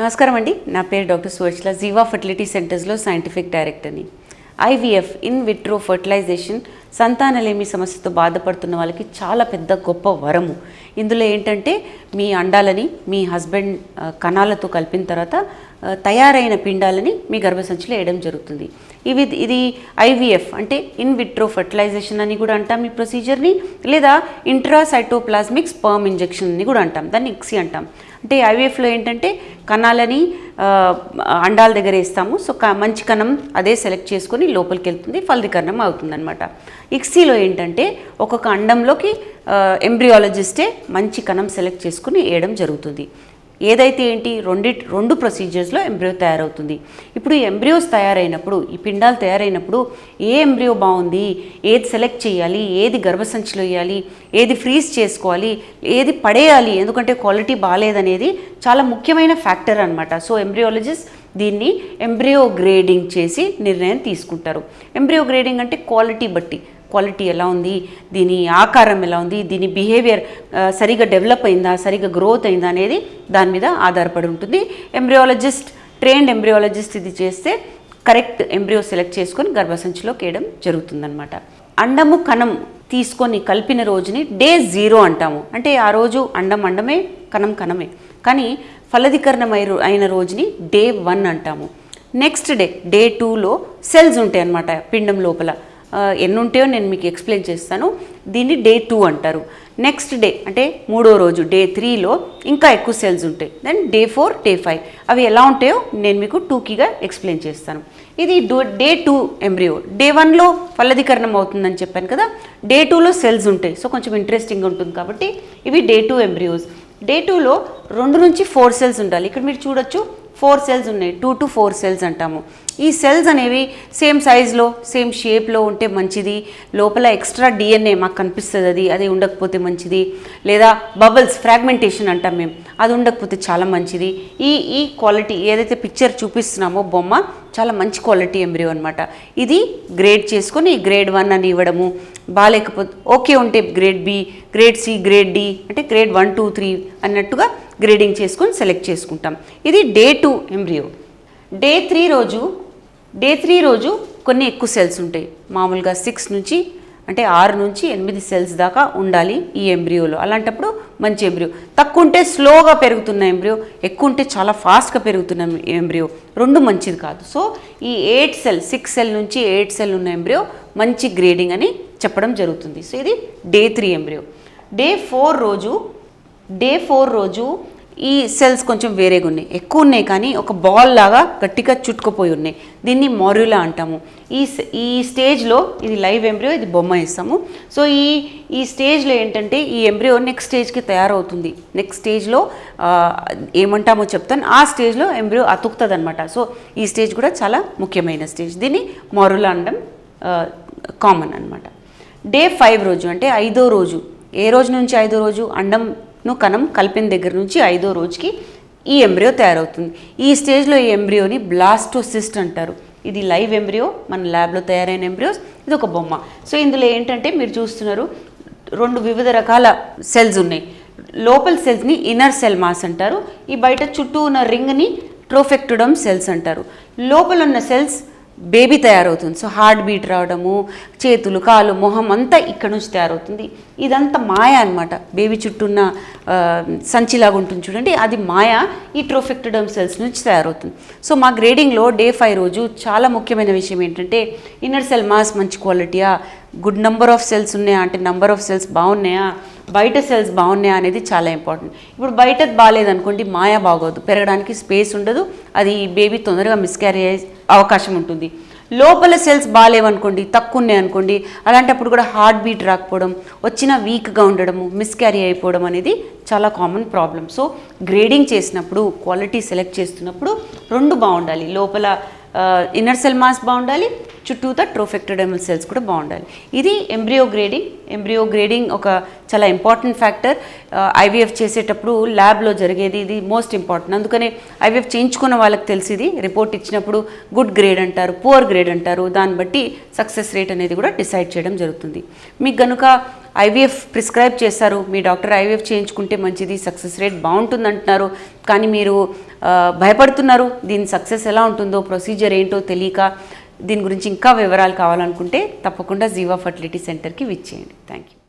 నమస్కారం అండి. నా పేరు డాక్టర్ సువర్చిల జీవా ఫర్టిలిటీ సెంటర్స్లో సైంటిఫిక్ డైరెక్టర్ని. ఐవీఎఫ్ ఇన్ విట్రో ఫర్టిలైజేషన్ సంతానలేమి సమస్యతో బాధపడుతున్న వాళ్ళకి చాలా పెద్ద గొప్ప వరము. ఇందులో ఏంటంటే మీ అండాలని మీ హస్బెండ్ కణాలతో కలిపిన తర్వాత తయారైన పిండాలని మీ గర్భసంచిలో వేయడం జరుగుతుంది. ఇవి ఇది ఐవీఎఫ్ అంటే ఇన్ విట్రో ఫర్టిలైజేషన్ అని కూడా అంటాం ఈ ప్రొసీజర్ని లేదా ఇంట్రాసైటోప్లాస్మిక్ స్పర్మ్ ఇంజెక్షన్ అని కూడా అంటాం. దాన్ని ఇక్సీ అంటాం. అంటే ఐవీఎఫ్లో ఏంటంటే కణాలని అండాల దగ్గర వేస్తాము సో క- మంచి కణం అదే సెలెక్ట్ చేసుకొని లోపలికి వెళ్తుంది ఫలదీకరణం అవుతుంది అనమాట ఇక్సీలో ఏంటంటే ఒక్కొక్క అండంలోకి ఎంబ్రియాలజిస్టే మంచి కణం సెలెక్ట్ చేసుకుని వేయడం జరుగుతుంది. ఏదైతే ఏంటి? రెండి రెండు ప్రొసీజర్స్లో ఎంబ్రియో తయారవుతుంది. ఇప్పుడు ఈ ఎంబ్రియోస్ తయారైనప్పుడు ఈ పిండాలు తయారైనప్పుడు ఏ ఎంబ్రియో బాగుంది? ఏది సెలెక్ట్ చేయాలి? ఏది గర్భసంచిలో వేయాలి? ఏది ఫ్రీజ్ చేసుకోవాలి? ఏది పడేయాలి? ఎందుకంటే క్వాలిటీ బాగాలేదనేది చాలా ముఖ్యమైన ఫ్యాక్టర్ అనమాట సో ఎంబ్రియాలజిస్ట్ దీన్ని ఎంబ్రియో గ్రేడింగ్ చేసి నిర్ణయం తీసుకుంటారు. ఎంబ్రియో గ్రేడింగ్ అంటే క్వాలిటీ బట్టి. క్వాలిటీ ఎలా ఉంది? దీని ఆకారం ఎలా ఉంది? దీని బిహేవియర్ సరిగా డెవలప్ అయిందా? సరిగా గ్రోత్ అయిందా అనేది దాని మీద ఆధారపడి ఉంటుంది. ఎంబ్రియాలజిస్ట్ ట్రైన్డ్ ఎంబ్రియాలజిస్ట్ ఇది చేస్తే కరెక్ట్ ఎంబ్రియో సెలెక్ట్ చేసుకొని గర్భసంచిలో వేయడం జరుగుతుందనమాట అండము కణం తీసుకొని కలిపిన రోజుని డే జీరో అంటాము. అంటే ఆ రోజు అండం అండమే కణం కణమే. కానీ ఫలదీకరణం అయిన రోజుని డే వన్ అంటాము. నెక్స్ట్ డే డే టూలో సెల్స్ ఉంటాయి అన్నమాట పిండం లోపల. ఎన్ని ఉంటాయో నేను మీకు ఎక్స్ప్లెయిన్ చేస్తాను. దీన్ని డే టూ అంటారు. నెక్స్ట్ డే అంటే మూడో రోజు డే త్రీలో ఇంకా ఎక్కువ సెల్స్ ఉంటాయి. Then day four day five. అవి ఎలా ఉంటాయో నేను మీకు టూకీగా ఎక్స్ప్లెయిన్ చేస్తాను. ఇది డే టూ ఎంబ్రియో. డే వన్లో ఫలదీకరణం అవుతుందని చెప్పాను కదా. డే టూలో సెల్స్ ఉంటాయి. సో కొంచెం ఇంట్రెస్టింగ్ ఉంటుంది కాబట్టి ఇవి డే టూ ఎంబ్రియోస్. డే టూలో రెండు నుంచి ఫోర్ సెల్స్ ఉండాలి. ఇక్కడ మీరు చూడొచ్చు. ఫోర్ సెల్స్ ఉన్నాయి. టూ టు ఫోర్ సెల్స్ అంటాము. ఈ సెల్స్ అనేవి సేమ్ సైజులో సేమ్ షేప్లో ఉంటే మంచిది. లోపల ఎక్స్ట్రా డిఎన్ఏ మాకు కనిపిస్తుంది అది. అది ఉండకపోతే మంచిది. లేదా బబుల్స్ ఫ్రాగ్మెంటేషన్ అంటాం మేము. అది ఉండకపోతే చాలా మంచిది. ఈ ఈ క్వాలిటీ ఏదైతే పిక్చర్ చూపిస్తున్నామో బొమ్మ చాలా మంచి క్వాలిటీ ఎంబ్రియో అనమాట ఇది గ్రేడ్ చేసుకొని గ్రేడ్ వన్ అని ఇవ్వడము. బాగాలేకపోతే ఓకే ఉంటే grade B grade C grade D అంటే గ్రేడ్ వన్ టూ త్రీ అన్నట్టుగా గ్రేడింగ్ చేసుకొని సెలెక్ట్ చేసుకుంటాం. ఇది day two embryo. Day three రోజు డే త్రీ రోజు కొన్ని ఎక్కువ సెల్స్ ఉంటాయి. మామూలుగా సిక్స్ నుంచి అంటే ఆరు నుంచి ఎనిమిది సెల్స్ దాకా ఉండాలి ఈ ఎంబ్రియోలో. అలాంటప్పుడు మంచి ఎంబ్రియో. తక్కువ ఉంటే స్లోగా పెరుగుతున్న ఎంబ్రియో ఎక్కువ ఉంటే చాలా ఫాస్ట్గా పెరుగుతున్న ఎంబ్రియో. రెండు మంచిది కాదు. సో ఈ ఎయిట్ సెల్ సిక్స్ సెల్ నుంచి ఎయిట్ సెల్ ఉన్న ఎంబ్రియో మంచి గ్రేడింగ్ అని చెప్పడం జరుగుతుంది. సో ఇది day three embryo. Day four రోజు డే ఫోర్ రోజు ఈ సెల్స్ కొంచెం వేరేగా ఉన్నాయి. ఎక్కువ ఉన్నాయి కానీ ఒక బాల్ లాగా గట్టిగా చుట్టుకుపోయి ఉన్నాయి. దీన్ని మోర్యులా అంటాము. ఈ ఈ స్టేజ్లో ఇది లైవ్ ఎంబ్రియో ఇది బొమ్మ ఇస్తాము సో ఈ ఈ స్టేజ్లో ఏంటంటే ఈ ఎంబ్రియో నెక్స్ట్ స్టేజ్కి తయారవుతుంది. నెక్స్ట్ స్టేజ్లో ఏమంటామో చెప్తాను. ఆ స్టేజ్లో ఎంబ్రియో అతుకుతుంది అనమాట సో ఈ స్టేజ్ కూడా చాలా ముఖ్యమైన స్టేజ్ దీన్ని మారులా అనడం కామన్ అనమాట డే ఫైవ్ రోజు అంటే ఐదో రోజు. ఏ రోజు నుంచి ఐదో రోజు? అండం ను కణం కలిపిన దగ్గర నుంచి ఐదో రోజుకి ఈ ఎంబ్రియో తయారవుతుంది. ఈ స్టేజ్లో ఈ ఎంబ్రియోని బ్లాస్టోసిస్ట్ అంటారు. ఇది లైవ్ ఎంబ్రియో మన ల్యాబ్లో తయారైన ఎంబ్రియోస్ ఇది ఒక బొమ్మ. సో ఇందులో ఏంటంటే మీరు చూస్తున్నారు రెండు వివిధ రకాల సెల్స్ ఉన్నాయి. లోపల సెల్స్ని ఇన్నర్ సెల్ మాస్ అంటారు. ఈ బయట చుట్టూ ఉన్న రింగ్ని ట్రోఫెక్టుడమ్ సెల్స్ అంటారు. లోపల ఉన్న సెల్స్ బేబీ తయారవుతుంది. సో హార్ట్ బీట్ రావడము చేతులు కాలు మొహం అంతా ఇక్కడ నుంచి తయారవుతుంది. ఇదంతా మాయ అనమాట బేబీ చుట్టూ ఉన్న సంచిలాగా ఉంటుంది చూడండి అది మాయ ఈ ట్రోఫెక్టడమ్ సెల్స్ నుంచి తయారవుతుంది. సో మా గ్రేడింగ్లో డే ఫైవ్ రోజు చాలా ముఖ్యమైన విషయం ఏంటంటే ఇన్నర్ సెల్ మాస్ మంచి క్వాలిటీయా? గుడ్ నెంబర్ ఆఫ్ సెల్స్ ఉన్నాయా? అంటే నెంబర్ ఆఫ్ సెల్స్ బాగున్నాయా? బయట సెల్స్ బాగున్నాయా అనేది చాలా ఇంపార్టెంట్ ఇప్పుడు బయట బాగాలేదనుకోండి మాయా బాగోదు. పెరగడానికి స్పేస్ ఉండదు. అది బేబీ తొందరగా మిస్క్యారీ అయ్యే అవకాశం ఉంటుంది. లోపల సెల్స్ బాగాలేవనుకోండి తక్కువ ఉన్నాయనుకోండి అలాంటప్పుడు కూడా హార్ట్ బీట్ రాకపోవడం వచ్చిన వీక్గా ఉండడము మిస్క్యారీ అయిపోవడం అనేది చాలా కామన్ ప్రాబ్లం సో గ్రేడింగ్ చేసినప్పుడు క్వాలిటీ సెలెక్ట్ చేస్తున్నప్పుడు రెండు బాగుండాలి. లోపల ఇన్నర్ సెల్ మాస్ బాగుండాలి చుట్టూతా ట్రోఫెక్టోడెమల్ సెల్స్ కూడా బాగుండాలి. ఇది ఎంబ్రియో గ్రేడింగ్ ఎంబ్రియో గ్రేడింగ్ ఒక చాలా ఇంపార్టెంట్ ఫ్యాక్టర్. ఐవీఎఫ్ చేసేటప్పుడు ల్యాబ్లో జరిగేది ఇది మోస్ట్ ఇంపార్టెంట్. అందుకనే ఐవీఎఫ్ చేయించుకున్న వాళ్ళకి తెలిసింది రిపోర్ట్ ఇచ్చినప్పుడు గుడ్ గ్రేడ్ అంటారు పువర్ గ్రేడ్ అంటారు దాన్ని బట్టి సక్సెస్ రేట్ అనేది కూడా డిసైడ్ చేయడం జరుగుతుంది. మీకు కనుక ఐవీఎఫ్ ప్రిస్క్రైబ్ చేస్తారు మీ డాక్టర్ ఐవీఎఫ్ చేయించుకుంటే మంచిది సక్సెస్ రేట్ బాగుంటుంది అంటున్నారు కానీ మీరు భయపడుతున్నారు దీని సక్సెస్ ఎలా ఉంటుందో ప్రొసీజర్ ఏంటో తెలియక దీని గురించి ఇంకా వివరాలు కావాలనుకుంటే తప్పకుండా జీవా ఫర్టిలిటీ సెంటర్కి విచ్చేయండి. Thank you